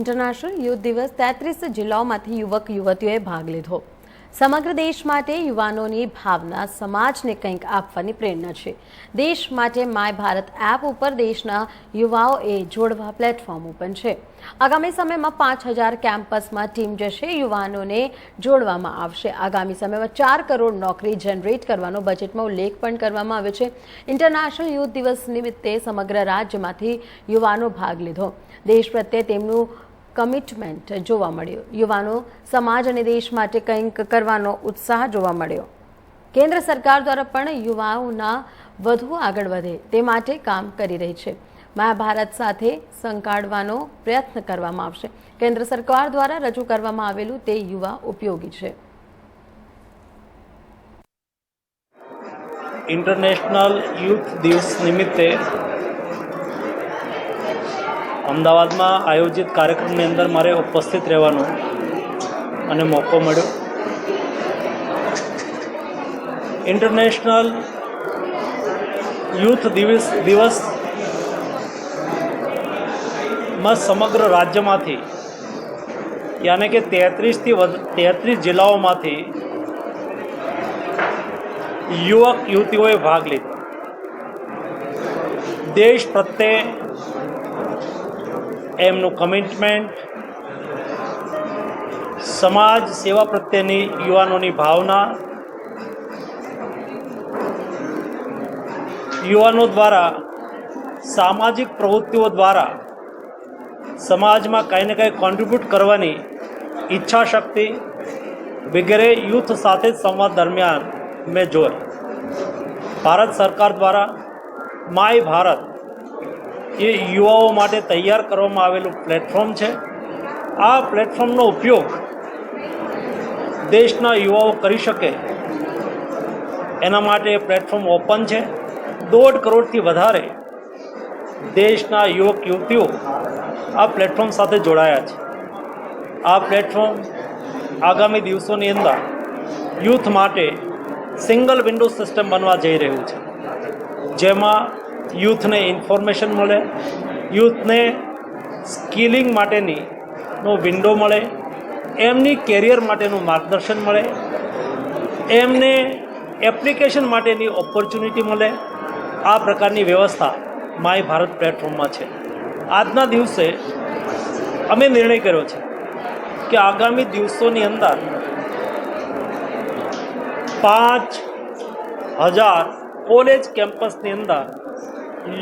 International youth દિવસ તેત્રીસ જિલ્લાઓમાંથી યુવક યુવતીઓએ ભાગ લીધો. સમગ્ર દેશ માટે યુવાનોની ભાવના સમાજને કંઈક આપવાની પ્રેરણા છે. દેશ માટે માય ભારત એપ ઉપર દેશના યુવાઓએ જોડવા પ્લેટફોર્મ ઓપન છે. આગામી સમયમાં પાંચ હજાર કેમ્પસમાં ટીમ જશે, યુવાનોને જોડવામાં આવશે. આગામી સમયમાં ચાર કરોડ નોકરી જનરેટ કરવાનો બજેટમાં ઉલ્લેખ પણ કરવામાં આવ્યો છે. ઇન્ટરનેશનલ યુથ દિવસ નિમિત્તે સમગ્ર રાજ્યમાંથી યુવાનો ભાગ લીધો. દેશ પ્રત્યે તેમનું કમિટમેન્ટ જોવા મળ્યું. યુવાનો સમાજ અને દેશ માટે કંઈક કરવાનો ઉત્સાહ જોવા મળ્યો. કેન્દ્ર સરકાર દ્વારા પણ યુવાઓના વધુ આગળ વધે તે માટે કામ કરી રહી છે. મહાભારત સાથે સંકાળવાનો પ્રયત્ન કરવામાં આવશે. કેન્દ્ર સરકાર દ્વારા રજૂ કરવામાં આવેલું તે યુવા ઉપયોગી છે. ઇન્ટરનેશનલ યુથ દિવસ નિમિત્તે અમદાવાદમાં આયોજિત કાર્યક્રમની અંદર મારે ઉપસ્થિત રહેવાનો અને મોકો મળ્યો. ઇન્ટરનેશનલ યુથ દિવસ દિવસમાં સમગ્ર રાજ્યમાંથી યાને કે તેત્રીસથી તેત્રીસ જિલ્લાઓમાંથી યુવક, યુવતીઓએ ભાગ લીધો. દેશ પ્રત્યે એમનું કમિટમેન્ટ સમાજ સેવા પ્રત્યેની યુવાનોની ભાવના, યુવાનો દ્વારા, સામાજિક પ્રવૃત્તિઓ દ્વારા સમાજમાં કંઈ ને કંઈ કોન્ટ્રીબ્યુટ કરવાની ઈચ્છા શક્તિ વગેરે યુથ સાથે સંવાદ દરમિયાન મેં જોઈ. ભારત સરકાર દ્વારા માય ભારત એ યુવાઓ માટે તૈયાર કરવામાં આવેલું પ્લેટફોર્મ છે. આ પ્લેટફોર્મનો ઉપયોગ દેશના યુવાઓ કરી શકે. એના માટે પ્લેટફોર્મ ઓપન છે. દોઢ કરોડથી વધારે દેશના યુવક યુવતીઓ આ પ્લેટફોર્મ સાથે જોડાયા છે. આ પ્લેટફોર્મ આગામી દિવસોની અંદર યુથ માટે સિંગલ વિન્ડો સિસ્ટમ બનવા જઈ રહ્યું છે. જેમાં યુથને ઇન્ફોર્મેશન મળે, યુથને સ્કિલિંગ માટેની નો વિન્ડો મળે, એમની કેરિયર માટેનું માર્ગદર્શન મળે, એમને એપ્લિકેશન માટેની ઓપોર્ચ્યુનિટી મળે. આ પ્રકારની વ્યવસ્થા માય ભારત પ્લેટફોર્મમાં છે. આજના દિવસે અમે નિર્ણય કર્યો છે કે આગામી દિવસોની અંદર પાંચ હજાર કોલેજ કેમ્પસની અંદર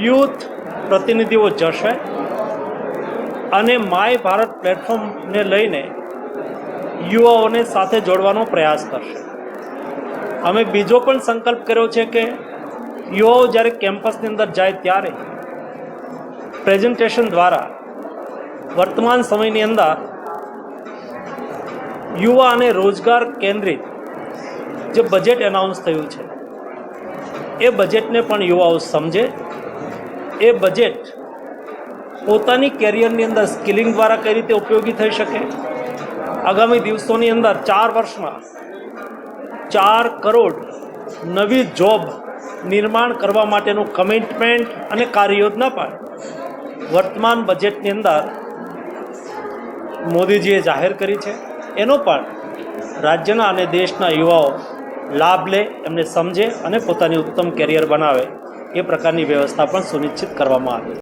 યુથ પ્રતિનિધિઓ જશે અને માય ભારત પ્લેટફોર્મને લઈને યુવાઓને સાથે જોડવાનો પ્રયાસ કરશે. અમે બીજો પણ સંકલ્પ કર્યો છે કે યુવાઓ જ્યારે કેમ્પસની અંદર જાય ત્યારે પ્રેઝન્ટેશન દ્વારા વર્તમાન સમયની અંદર યુવા અને રોજગાર કેન્દ્રિત જે બજેટ એનાઉન્સ થયું છે, એ બજેટને પણ યુવાઓ સમજે એ બજેટ પોતાની કેરિયરની અંદર સ્કિલિંગ દ્વારા કઈ રીતે ઉપયોગી થઈ શકે? આગામી દિવસોની અંદર ચાર વર્ષમાં ચાર કરોડ નવી જોબ નિર્માણ કરવા માટેનું કમિટમેન્ટ અને કાર્યયોજના પણ વર્તમાન બજેટની અંદર મોદીજીએ જાહેર કરી છે. એનો પણ રાજ્યના અને દેશના યુવાઓ લાભ લે, એમને સમજે અને પોતાની ઉત્તમ કેરિયર બનાવે. એ પ્રકારની વ્યવસ્થા પણ સુનિશ્ચિત કરવામાં આવી